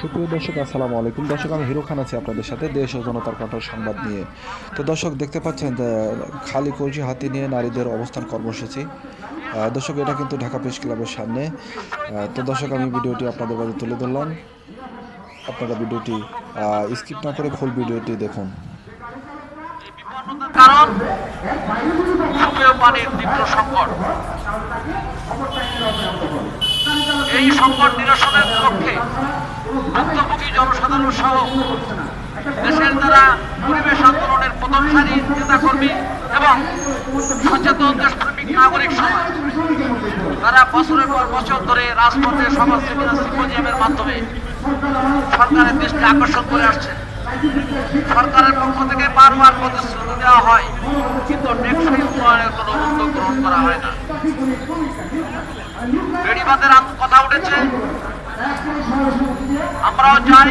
সুপ্রিয় দর্শক, আসসালামু আলাইকুম। দর্শক, আমি হিরো খান আছি আপনাদের সাথে। দেশ ও জনতার কণ্ঠ সংবাদ নিয়ে। তো দর্শক, দেখতে পাচ্ছেন খালি কলসি হাতি নিয়ে নারীদের অবস্থান কর্মসূচি। দর্শক, এটা কিন্তু ঢাকা প্রেস ক্লাবের সামনে। তো দর্শক, আমি ভিডিওটি আপনাদের মাঝে তুলে ধরলাম। আপনারা ভিডিওটি স্কিপ না করে ফুল ভিডিওটি দেখুন। কারণ পানির তীব্র সংকট। এই সংকট নিরসনের লক্ষ্যে ভুক্তভোগী জনসাধারণ সহ দেশের দ্বারা পরিবেশ আন্দোলনের প্রথম সারির নেতাকর্মী এবং সচেতন দেশপ্রেমিক নাগরিক সমাজ, তারা বছরের পর বছর ধরে রাজপথে সমাজ সিম্পোজিয়ামের মাধ্যমে সরকারের দৃষ্টি আকর্ষণ করে আসছে। সরকারের পক্ষ থেকে বারবার প্রতিশ্রুতি দেওয়া হয়, কিন্তু টেকসই উন্নয়নের কোনো উদ্যোগ গ্রহণ করা হয় না। বেড়িবাদের কথা উঠেছে। আমরাও চাই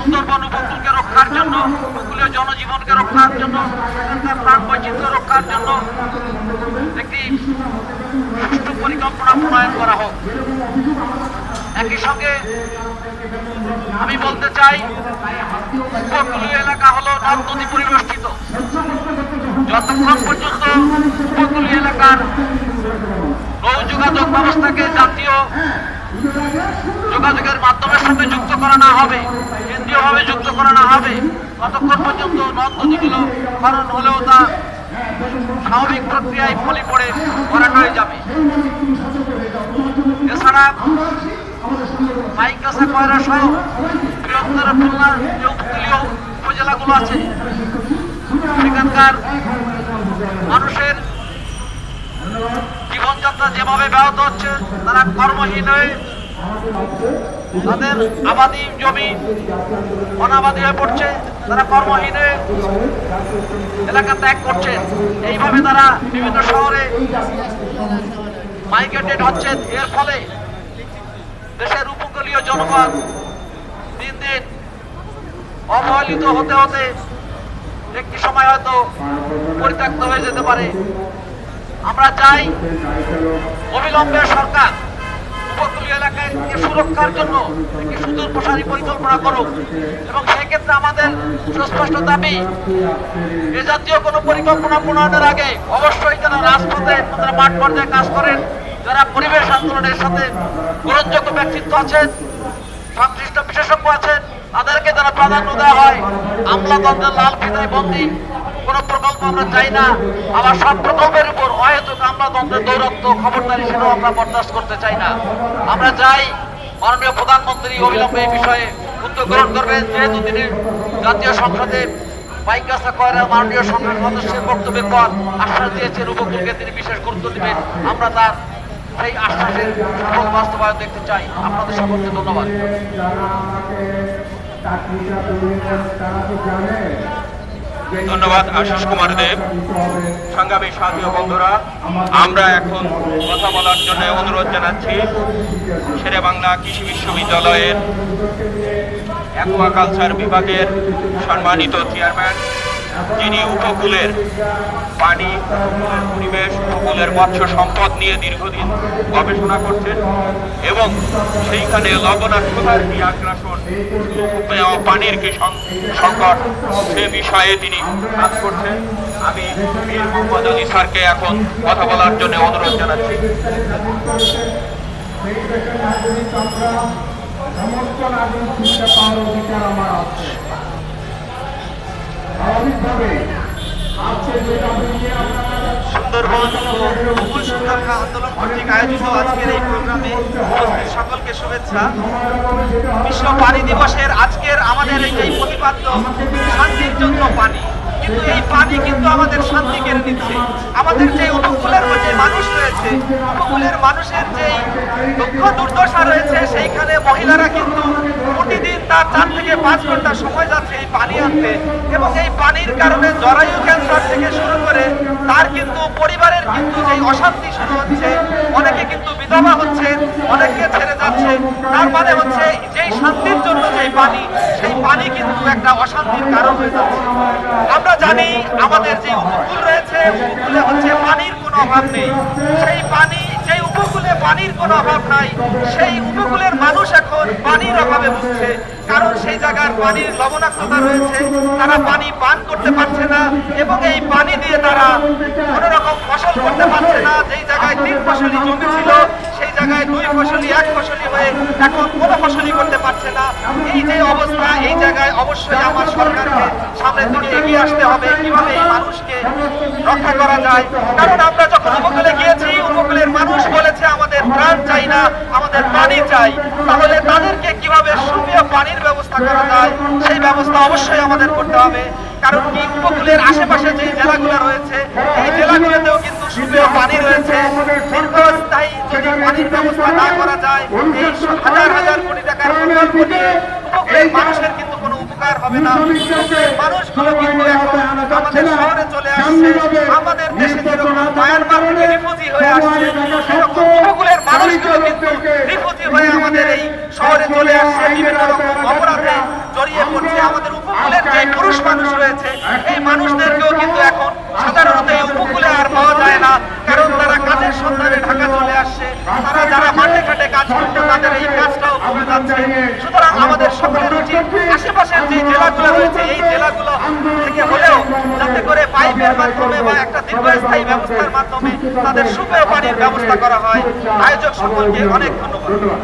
সুন্দরবন উপকূলকে রক্ষার জন্য, উপকূলীয় জনজীবনকে রক্ষার জন্য প্রাণ বৈচিত্র্য রক্ষার জন্য একটি সুষ্ঠু পরিকল্পনা প্রণয়ন করা হোক। একই সঙ্গে আমি বলতে চাই, উপকূলীয় এলাকা হলো নদ নদী পরিবেষ্টিত। যতক্ষণ পর্যন্ত উপকূলীয় এলাকার নৌ যোগাযোগ ব্যবস্থাকে জাতীয় যোগাযোগের মাধ্যমের সঙ্গে যুক্ত করা না হবে, কেন্দ্রীয়ভাবে যুক্ত করা না হবে, ততক্ষণ পর্যন্ত নদ নদীগুলো কারণ হলেও তা স্বাভাবিক প্রক্রিয়ায় ফলি পড়ে ভরাট হয়ে যাবে। এছাড়া মাইকাসা কয়রা সহ বৃহত্তর যে উপকূলীয় উপজেলাগুলো আছে সেখানকার মানুষের জীবনযাত্রা যেভাবে ব্যাহত হচ্ছে, তারা কর্মহীন হয়ে তাদের আবাদি জমি অনাবাদি হয়ে পড়ছে, তারা কর্মহীন হয়ে এলাকা ত্যাগ করছে। এইভাবে তারা বিভিন্ন শহরে মাইগ্রেটেড হচ্ছেন এর ফলে দেশের উপকূলীয় জনগণ দিন দিন অবহেলিত হতে হতে একটি সময় হয়তো পরিত্যক্ত হয়ে যেতে পারে। আমরা চাই অবিলম্বে সরকার উপকূলীয় এলাকায় সুরক্ষার জন্য একটি সুদূর প্রসারী পরিকল্পনা করুক এবং সেক্ষেত্রে আমাদের সুস্পষ্ট দাবি, এ জাতীয় কোনো পরিকল্পনা প্রণয়নের আগে অবশ্যই যারা রাজপথে তারা মাঠ পর্যায়ে কাজ করেন, যারা পরিবেশ আন্দোলনের সাথে গ্রহণযোগ্য ব্যক্তিত্ব আছেন, সংশ্লিষ্ট বিশেষজ্ঞ আছেন তাদেরকে যারা প্রাধান্য দেওয়া হয়। আমলাতন্ত্রের লাল ফিতায় বন্দী, কোন প্রকল্প আমরা চাই না। আবার সব প্রকল্পের উপর অহেতুক আমলাতন্ত্রের দৌরত্ব, খবরদারি সেটাও আমরা বরদাস্ত করতে চাই না। আমরা চাই মাননীয় প্রধানমন্ত্রী অবিলম্বে এই বিষয়ে উদ্যোগ গ্রহণ করবেন। যেহেতু তিনি জাতীয় সংসদে বাইকাসা কয়রা মাননীয় সংসদ সদস্যের বক্তব্যের পর আশ্বাস দিয়েছেন উপকূলকে তিনি বিশেষ গুরুত্ব দিবেন। আমরা তার সেই আশ্বাসের সফল বাস্তবায়ন দেখতে চাই। আপনাদের সকলকে ধন্যবাদ। ধন্যবাদ, আশিস কুমার দেব। সংগ্রামী সাথী বন্ধুরা, আমরা এখন কথা বলার জন্য অনুরোধ জানাচ্ছি শেরে বাংলা কৃষি বিশ্ববিদ্যালয়ের অ্যাকুয়াকালচার বিভাগের সম্মানিত চেয়ারম্যান যিনি উপকূলের পানি উপকূলের পরিবেশ, উপকূলের মৎস্য সম্পদ নিয়ে দীর্ঘদিন গবেষণা করছেন এবং সেইখানে লবণাক্ততার কি আগ্রাসন পানির কি সংকট, সে বিষয়ে তিনি কাজ করছেন। আমি বীর মোহাম্মদ আলী স্যারকে এখন কথা বলার জন্য অনুরোধ জানাচ্ছি। সমস্ত নাগরিক পাওয়ার অধিকার আমার আছে সুন্দরবন ও সুরক্ষা আন্দোলন কর্তৃক আয়োজিত আজকের এই প্রোগ্রামে সকলকে শুভেচ্ছা। বিশ্ব পানি দিবসের আজকের আমাদের এই যে প্রতিপাদ্য, শান্তির জন্য পানি। কিন্তু এই পানি কিন্তু আমাদের শান্তি কেড়ে নিচ্ছে আমাদের যে উপকূলের যে মানুষ রয়েছে উপকূলের মানুষের যে দুঃখ দুর্দশা রয়েছে, সেইখানে মহিলারা কিন্তু প্রতিদিন তার চার থেকে পাঁচ ঘণ্টা সময় যাচ্ছে এই পানি আনতে। এবং কারণে জরায়ু ক্যান্সার থেকে শুরু করে তার কিন্তু পরিবারের কিন্তু যে অশান্তি শুরু হচ্ছে, অনেকে কিন্তু বিধবা হচ্ছে, অনেকে ছেড়ে যাচ্ছে। তার মানে হচ্ছে যেই শান্তির জন্য যেই পানি, সেই পানি কিন্তু একটা অশান্তির কারণ হয়ে যাচ্ছে। আমরা জানি আমাদের যে উপকূল রয়েছে, উপকূলে হচ্ছে পানির কোনো অভাব নেই। কোনো অভাব নাই। সেই উপকূলের মানুষ এখন পানির অভাবে ভুগছে। কারণ সেই জায়গার পানির লবণাক্ততা রয়েছে। তারা পানি পান করতে পারছে না এবং এই পানি দিয়ে তারা কোনো ফসল করতে পারছে না। যেই জায়গায় তিন ফসলি জমি ছিল, সেই জায়গায় দুই ফসলি, এক ফসলি হয়ে এখন কোনো ফসলই করতে পারছে না। এই যে অবস্থা, এই জায়গায় অবশ্যই আমার সরকারকে সামনের দিকে এগিয়ে আসতে হবে। কীভাবে এই মানুষকে রক্ষা করা যায়? কারণ আমরা যখন উপকূলে গিয়েছি, উপকূলের মানুষ বলেছে আমাদের প্রাণ চাই না, আমাদের পানি চাই। তাহলে তাদেরকে কীভাবে সুপেয় পানির ব্যবস্থা করা যায়, সেই ব্যবস্থা অবশ্যই আমাদের করতে হবে। কারণ কি, উপকূলের আশেপাশে যে জেলাগুলো রয়েছে, এই জেলাগুলোতেও কিন্তু সুপেয় পানি রয়েছে। দীর্ঘস্থায়ী যদি পানির ব্যবস্থা না করা যায়, এই হাজার হাজার কোটি টাকার প্রকল্প নিয়ে উপকূলের মানুষের কিন্তু কোনো উপকার হবে না। কিন্তু এখন আমাদের শহরে চলে আসছে। আমাদের দেশে যেরকম মায়ানমার থেকে রিফিউজি হয়ে আসছে সেরকম উপকূলের মানুষগুলো কিন্তু রিফিউজি হয়ে আমাদের এই শহরে চলে আসছে বিভিন্ন রকম অপরাধে জড়িয়ে পড়ছে আমাদের উপকূলের যে পুরুষ মানুষ রয়েছে এই মানুষদেরকেও কিন্তু এখন সাধারণত এই উপকূলে আর পাওয়া যায় না কারণ তারা কাজের সন্ধানে ঢাকা চলে আসছে তারা যারা মাঠে ঘাটে কাজ করতো তাদের এই কাজটাও কমে যাচ্ছে সুতরাং আমাদের সকলের উচিত আশেপাশের যে জেলাগুলো রয়েছে, এই জেলাগুলো থেকে হলেও যাতে করে পাইপের মাধ্যমে বা একটা দীর্ঘস্থায়ী ব্যবস্থার মাধ্যমে তাদের সুপেয় পানির ব্যবস্থা করা হয়। আয়োজক সকলকে অনেক ধন্যবাদ।